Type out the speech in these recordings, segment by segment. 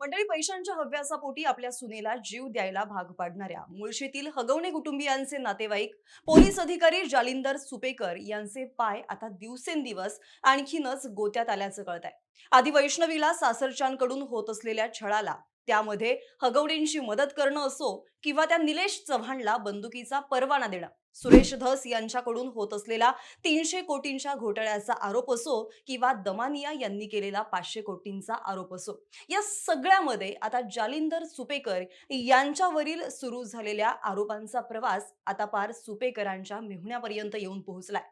मंडळी पैशांच्या हव्यासापोटी आपल्या सुनेला जीव द्यायला भाग पाडणाऱ्या मुळशीतील हगवणे कुटुंबियांचे नातेवाईक पोलीस अधिकारी जालिंदर सुपेकर यांचे पाय आता दिवसेंदिवस आणखीनच गोत्यात आल्याचं कळत आहे आधी वैष्णवीला सासरच्यांकडून होत असलेल्या छळाला त्यामध्ये हगवणेंची मदत करणं असो किंवा त्या निलेश चव्हाणला बंदुकीचा परवाना देणं सुरेश धस यांच्याकडून होत असलेला तीनशे कोटींच्या घोटाळ्याचा आरोप असो किंवा दमानिया यांनी केलेला पाचशे कोटींचा आरोप असो. या सगळ्यामध्ये आता जालिंदर सुपेकर यांच्यावरील सुरू झालेल्या आरोपांचा प्रवास आता पार सुपेकरांच्या मेहुण्यापर्यंत येऊन पोहोचलाय.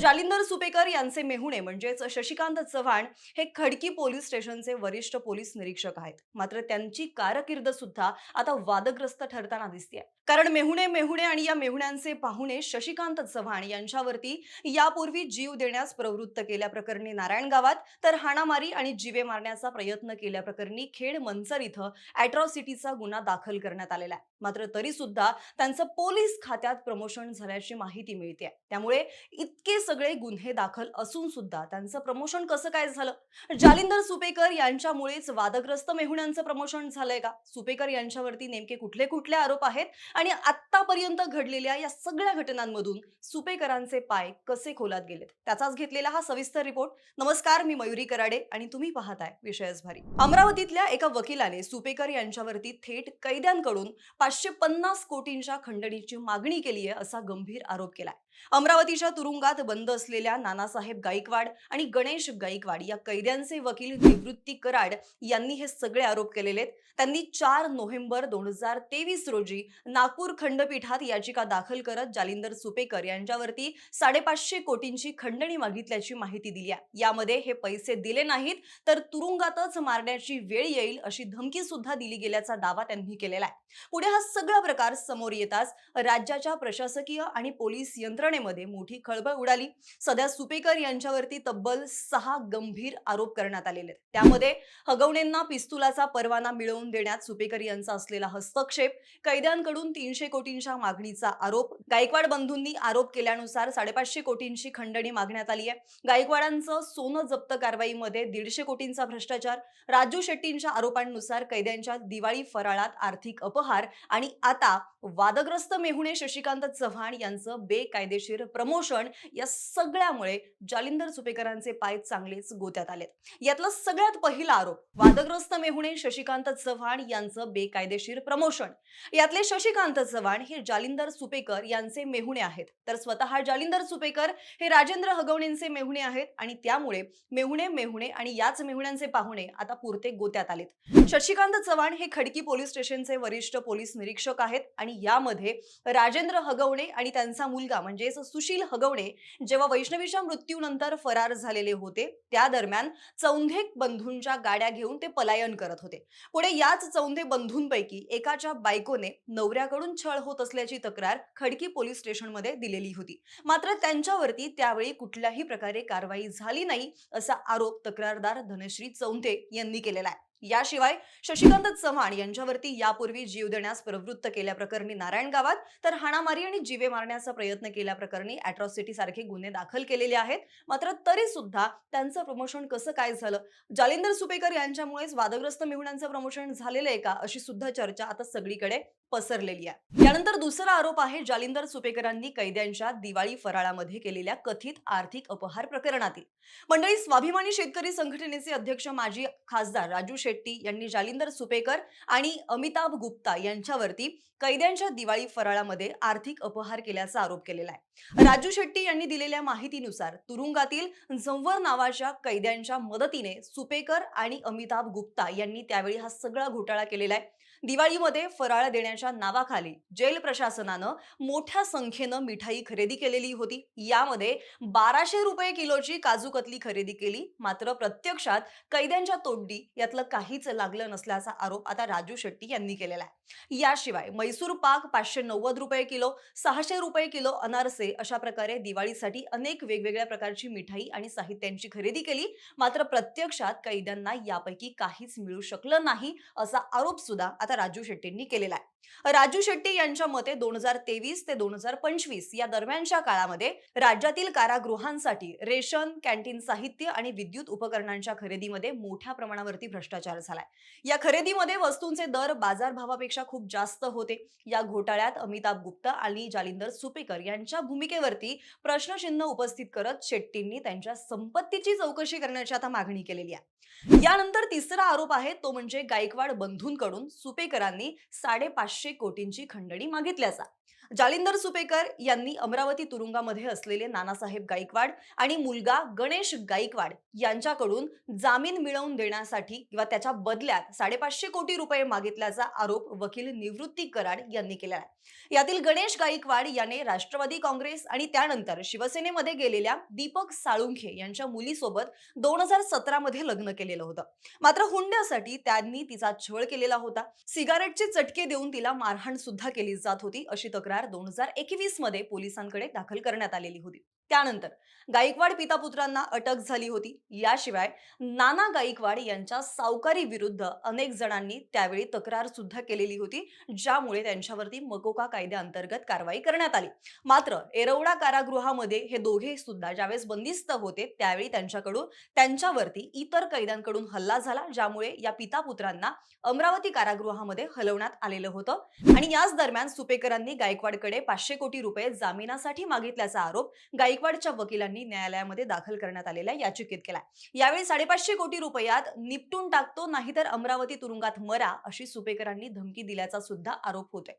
जालिंदर सुपेकर यांचे मेहुणे म्हणजेच शशिकांत चव्हाण हे खडकी पोलीस स्टेशनचे वरिष्ठ पोलीस निरीक्षक आहेत. मात्र त्यांची कारकीर्द सुद्धा आता वादग्रस्त ठरताना दिसते कारण मेहुणे मेहुणे आणि या मेहुण्यांचे पाहुणे शशिकांत चव्हाण यांच्यावरती यापूर्वी जीव देण्यास प्रवृत्त केल्याप्रकरणी नारायण गावात तर हाणामारी आणि जीवे मारण्याचा प्रयत्न केल्याप्रकरणी खेड मंचर इथं अॅट्रॉसिटीचा गुन्हा दाखल करण्यात आलेला आहे. मात्र तरी सुद्धा त्यांचं पोलीस खात्यात प्रमोशन झाल्याची माहिती मिळते त्यामुळे इतके सगळे गुन्हे दाखल असून सुद्धा त्यांचं प्रमोशन कसं काय झालं? जालिंदर सुपेकर यांच्यामुळेच वादग्रस्त मेहुण्यांचं प्रमोशन झालंय का? सुपेकर यांच्यावरती नेमके कुठले कुठले आरोप आहेत? आणि आतापर्यंत घडलेल्या या सगळ्या घटनांमधून सुपेकरांचे पाय कसे खोलात गेलेत? त्याचाच घेतलेला हा सविस्तर रिपोर्ट नमस्कार मी मयुरी कराडे आणि तुम्ही पाहताय विषयच भारी अमरावतीतल्या एका वकिलाने सुपेकर यांच्यावरती थेट कैद्यांकडून पाचशे पन्नास कोटींच्या खंडणीची मागणी केली आहे असा गंभीर आरोप केलाय. अमरावतीच्या तुरुंगात बंद असलेल्या नानासाहेब गायकवाड आणि गणेश गायकवाड या कैद्यांचे वकील निवृत्ती कराड यांनी हे सगळे आरोप केलेले आहेत. त्यांनी चार नोव्हेंबर दोन हजार तेवीस रोजी नागपूर खंडपीठात याचिका दाखल करत जालिंदर सुपेकर यांच्यावरती साडेपाचशे कोटींची खंडणी मागितल्याची माहिती दिली आहे. यामध्ये हे पैसे दिले नाहीत तर तुरुंगातच मारण्याची वेळ येईल अशी धमकी सुद्धा दिली गेल्याचा दावा त्यांनी केलेला आहे. पुढे हा सगळा प्रकार समोर येताच राज्याच्या प्रशासकीय आणि पोलीस यंत्र यंत्रणेमध्ये मोठी खळबळ उडाली. सध्या सुपेकर यांच्यावरती तब्बल सहा गंभीर आरोप करण्यात आलेले आहेत. त्यामध्ये हगवणेंना पिस्तुलाचा परवाना मिळवून देण्यात सुपेकर यांचा असलेला हस्तक्षेप कैद्यांकडून तीनशे कोटींच्या मागणीचा आरोप गायकवाड बंधूंनी आरोप केल्यानुसार साडेपाचशे कोटींची खंडणी मागण्यात आली आहे. गायकवाडांचं सोनं जप्त कारवाईमध्ये दीडशे कोटींचा भ्रष्टाचार राजू शेट्टींच्या आरोपांनुसार कैद्यांच्या दिवाळी फराळात आर्थिक अपहार आणि आता वादग्रस्त मेहुणे शशिकांत चव्हाण यांचं बेकायदेशीर प्रमोशन या सगळ्यामुळे जालिंदर सुपेकरांचे पाय चांगलेच गोत्यात आलेत. यातला सगळ्यात पहिला आरोप वादग्रस्त मेहुणे शशिकांत चव्हाण यांचं बेकायदेशीर प्रमोशन. यातले शशिकांत चव्हाण हे जालिंदर सुपेकर यांचे मेहुणे आहेत. तर स्वतः जालिंदर सुपेकर हे राजेंद्र हगवणेंचे मेहुणे आहेत आणि त्यामुळे मेहुणे मेहुणे आणि याच मेहुण्यांचे पाहुणे आता पुरते गोत्यात आलेत. शशिकांत चव्हाण हे खडकी पोलीस स्टेशनचे वरिष्ठ पोलीस निरीक्षक आहेत आणि यामध्ये राजेंद्र हगवणे आणि त्यांचा मुलगा म्हणजेच सुशील हगवणे जेव्हा वैष्णवीच्या मृत्यूनंतर फरार झालेले होते त्या दरम्यान चौंधे बंधूंच्या गाड्या घेऊन ते पलायन करत होते. पुढे याच चौंधे बंधूंपैकी एकाच्या बायकोने नवऱ्याकडून छळ होत असल्याची तक्रार खडकी पोलीस स्टेशनमध्ये दिलेली होती. मात्र त्यांच्यावरती त्यावेळी कुठल्याही प्रकारे कारवाई झाली नाही असा आरोप तक्रारदार धनश्री चौंधे यांनी केलेला आहे. याशिवाय शशिकांत चव्हाण यांच्यावरती यापूर्वी जीव देण्यास प्रवृत्त केल्याप्रकरणी नारायण गावात तर हाणामारी आणि जीवे मारण्याचा प्रयत्न केल्याप्रकरणी अॅट्रॉसिटी सारखे गुन्हे दाखल केलेले आहेत. मात्र तरी सुद्धा त्यांचं प्रमोशन कसं काय झालं? जालिंदर सुपेकर यांच्यामुळेच वादग्रस्त मेहुण्यांचं प्रमोशन झालेलं आहे का? अशी सुद्धा चर्चा आता सगळीकडे पसरलेली आहे. त्यानंतर दुसरा आरोप आहे जालिंदर सुपेकरांनी कैद्यांच्या दिवाळी फराळामध्ये केलेल्या कथित आर्थिक अपहार प्रकरणातील. मंडळी स्वाभिमानी शेतकरी संघटनेचे अध्यक्ष माजी खासदार राजू शेट्टी यांनी जालिंदर सुपेकर आणि अमिताभ गुप्ता यांच्यावरती कैद्यांच्या दिवाळी फराळामध्ये आर्थिक अपहार केल्याचा आरोप केलेला आहे. राजू शेट्टी यांनी दिलेल्या माहितीनुसार तुरुंगातील झंवर नावाच्या कैद्यांच्या मदतीने सुपेकर आणि अमिताभ गुप्ता यांनी त्यावेळी हा सगळा घोटाळा केलेला आहे. दिवाळीमध्ये फराळ देण्याच्या नावाखाली जेल प्रशासनानं मोठ्या संख्येनं मिठाई खरेदी केलेली होती. यामध्ये बाराशे रुपये किलोची काजू कतली खरेदी केली. मात्र प्रत्यक्षात कैद्यांच्या तोंडी यातलं काहीच लागलं नसल्याचा आरोप आता राजू शेट्टी यांनी केलेला आहे. याशिवाय मैसूर पाक पाचशे नव्वद रुपये किलो सहाशे रुपये किलो अनारसे अशा प्रकारे दिवाळीसाठी अनेक वेगवेगळ्या प्रकारची मिठाई आणि साहित्यांची खरेदी केली. मात्र प्रत्यक्षात कैद्यांना यापैकी काहीच मिळू शकलं नाही असा आरोप सुद्धा आता राजू शेट्टींनी केलेला आहे. राजू शेट्टी यांच्या मते दोन हजार तेवीस ते दोन हजार पंचवीस या दरम्यानच्या काळामध्ये राज्यातील कारागृहांसाठी रेशन कॅन्टीन साहित्य आणि विद्युत उपकरणांच्या खरेदीमध्ये मोठ्या प्रमाणावरती भ्रष्टाचार झालाय. या खरेदीमध्ये वस्तूंचे दर बाजारभावापेक्षा खूप जास्त होते. या घोटाळ्यात अमिताभ गुप्ता आणि जालिंदर सुपेकर यांच्या भूमिकेवरती प्रश्नचिन्ह उपस्थित करत शेट्टींनी त्यांच्या संपत्तीची चौकशी करण्याची आता मागणी केलेली आहे. यानंतर तिसरा आरोप आहे तो म्हणजे गायकवाड बंधूंकडून सुपे सुपेकरांनी साडेपाचशे कोटींची खंडणी मागितल्याचा. जालिंदर सुपेकर यांनी अमरावती तुरुंगामध्ये असलेले नानासाहेब गायकवाड आणि मुलगा गणेश गायकवाड यांच्याकडून जामीन मिळवून देण्यासाठी किंवा त्याच्या बदल्यात साडेपाचशे कोटी रुपये मागितल्याचा आरोप वकील निवृत्ती कराड यांनी केला आहे. यातील गणेश गायकवाड याने राष्ट्रवादी काँग्रेस आणि त्यानंतर शिवसेनेमध्ये गेलेल्या दीपक साळुंखे यांच्या मुलीसोबत दोन हजार सतरामध्ये लग्न केलेलं होतं. मात्र हुंड्यासाठी त्यांनी तिचा छळ केलेला होता. सिगारेटचे चटके देऊन तिला मारहाण सुद्धा केली जात होती अशी तक्रार दोन हजार एकवीसमध्ये पोलिसांकडे दाखल करण्यात आलेली होती. त्यानंतर गायकवाड पिता पुत्रांना अटक झाली होती. याशिवाय नाना गायकवाड यांच्या सावकारी विरुद्ध अनेक जणांनी त्यावेळी तक्रार सुद्धा केलेली होती ज्यामुळे त्यांच्यावरती मकोका कायद्याअंतर्गत कारवाई करण्यात आली. मात्र एरवडा कारागृहामध्ये हे दोघे सुद्धा ज्यावेळेस बंदिस्त होते त्यावेळी त्यांच्याकडून त्यांच्यावरती इतर कैद्यांकडून हल्ला झाला ज्यामुळे या पिता पुत्रांना अमरावती कारागृहामध्ये हलवण्यात आलेलं होतं. आणि याच दरम्यान सुपेकरांनी गायकवाडकडे पाचशे कोटी रुपये जामिनासाठी मागितल्याचा आरोप गायकवाडच्या वकिलांनी न्यायालयामध्ये दाखल करण्यात आलेल्या याचिकेत केलाय. यावेळी साडेपाचशे कोटी रुपयात निपटून टाकतो नाहीतर अमरावती तुरुंगात मरा अशी सुपेकरांनी धमकी दिल्याचा सुद्धा आरोप होतोय.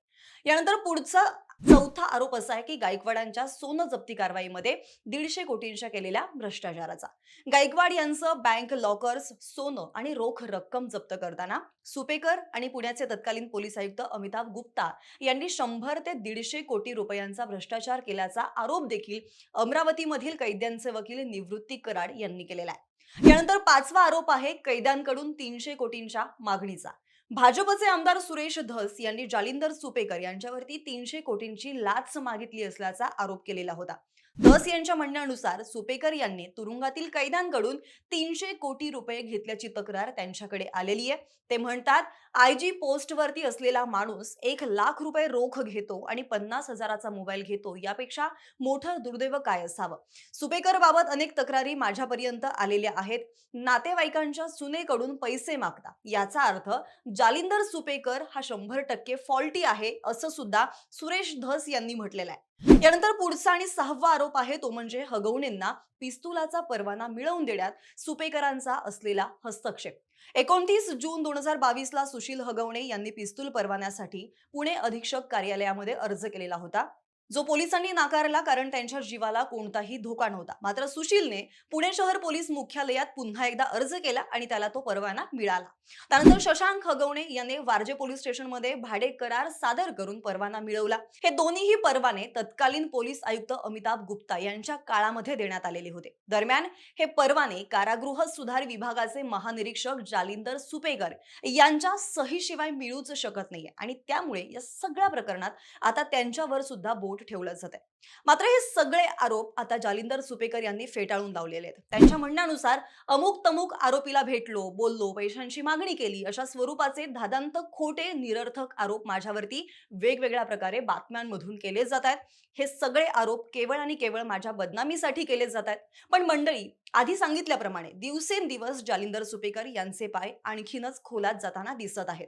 यानंतर पुढचा चौथा आरोप असा आहे की गायकवाडांच्या सोनं जप्ती कारवाईमध्ये दीडशे कोटींच्या केलेल्या भ्रष्टाचाराचा. गायकवाड यांचं बँक लॉकर्स सोनं आणि रोख रक्कम जप्त करताना सुपेकर आणि पुण्याचे तत्कालीन पोलीस आयुक्त अमिताभ गुप्ता यांनी शंभर ते दीडशे कोटी रुपयांचा भ्रष्टाचार केल्याचा आरोप देखील अमरावतीमधील कैद्यांचे वकील निवृत्ती कराड यांनी केलेला आहे. यानंतर पाचवा आरोप आहे कैद्यांकडून तीनशे कोटींच्या मागणीचा. भाजपचे आमदार सुरेश धस यांनी जालिंदर सुपेकर यांच्यावरती तीनशे कोटींची लाच मागितली असल्याचा आरोप केलेला होता. धस यांच्या म्हणण्यानुसार सुपेकर यांनी तुरुंगातील कैद्यांकडून तीनशे कोटी रुपये घेतल्याची तक्रार त्यांच्याकडे आलेली आहे. ते म्हणतात आय जी पोस्टवरती असलेला माणूस एक लाख रुपये रोख घेतो आणि पन्नास हजाराचा मोबाईल घेतो यापेक्षा मोठं दुर्दैव काय असावं? सुपेकर बाबत अनेक तक्रारी माझ्यापर्यंत आलेल्या आहेत. नातेवाईकांच्या सुनेकडून पैसे मागता याचा अर्थ जालिंदर सुपेकर हा शंभर टक्के फॉल्टी आहे असं सुद्धा सुरेश धस यांनी म्हटलेलं आहे. यानंतर पुढचा आणि सहावा आरोप आहे तो म्हणजे हगवणेंना पिस्तुलाचा परवाना मिळवून देण्यात सुपेकरांचा असलेला हस्तक्षेप. एकोणतीस जून दोन हजार बावीस ला सुशील हगवणे यांनी पिस्तूल परवान्यासाठी पुणे अधीक्षक कार्यालयामध्ये अर्ज केलेला होता. जो पोलिसांनी नाकारला कारण त्यांच्या जीवाला कोणताही धोका नव्हता. मात्र सुशीलने पुणे शहर पोलीस मुख्यालयात पुन्हा एकदा अर्ज केला आणि त्याला तो परवाना मिळाला. त्यानंतर शशांक हगवणे याने वारजे पोलीस स्टेशनमध्ये भाडे करार सादर करून परवाना मिळवला. हे दोन्हीही परवाने तत्कालीन पोलीस आयुक्त अमिताभ गुप्ता यांच्या काळामध्ये देण्यात आलेले होते. दरम्यान हे परवाने कारागृह सुधार विभागाचे महानिरीक्षक जालिंदर सुपेकर यांच्या सहीशिवाय मिळूच शकत नाहीये आणि त्यामुळे या सगळ्या प्रकरणात आता त्यांच्यावर सुद्धा बोट ठेवलं जात आहे मात्र हे सगळे आरोप आता जालिंदर सुपेकर यांनी फेटाळून लावलेले आहेत. त्यांच्या म्हणण्यानुसार अमुक तमुक आरोपीला भेटलो बोललो पैशांची मागणी केली अशा स्वरूपाचे धादांत खोटे निरर्थक आरोप माझ्यावरती वेगवेगळ्या प्रकारे बातम्यांमधून केले जात आहेत. हे सगळे आरोप केवळ आणि केवळ माझ्या बदनामीसाठी केले जात आहेत. पण मंडळी आधी सांगितल्याप्रमाणे दिवसेंदिवस जालिंदर सुपेकर यांचे पाय आणखीनच खोलात जाताना दिसत आहेत.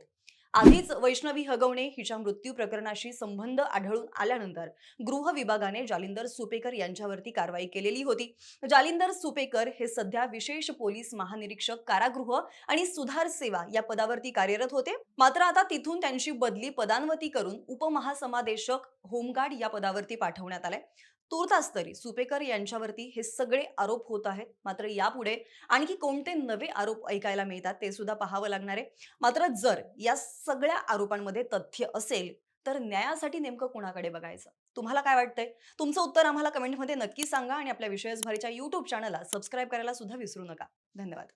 आधीच वैष्णवी हगवणे हिच्या मृत्यू प्रकरणाशी संबंध आढळून आल्यानंतर गृह विभागाने जालिंदर सुपेकर यांच्यावरती कारवाई केलेली होती. जालिंदर सुपेकर हे सध्या विशेष पोलीस महानिरीक्षक कारागृह आणि सुधार सेवा या पदावरती कार्यरत होते. मात्र आता तिथून त्यांची बदली पदांवती करून उपमहासमादेशक होमगार्ड या पदावरती पाठवण्यात आलाय. तूर्तास तरी सुपेकर यांच्यावरती हे सगळे आरोप होत आहेत. मात्र यापुढे आणखी कोणते नवे आरोप ऐकायला मिळतात ते सुद्धा पाहावं लागणार आहे. मात्र जर या सगळ्या आरोपांमध्ये तथ्य असेल तर न्यायासाठी नेमकं कुणाकडे बघायचं? तुम्हाला काय वाटतंय? तुमचं उत्तर आम्हाला कमेंटमध्ये नक्की सांगा आणि आपल्या विषयसभारीच्या युट्यूब चॅनलला सबस्क्राईब करायला सुद्धा विसरू नका. धन्यवाद.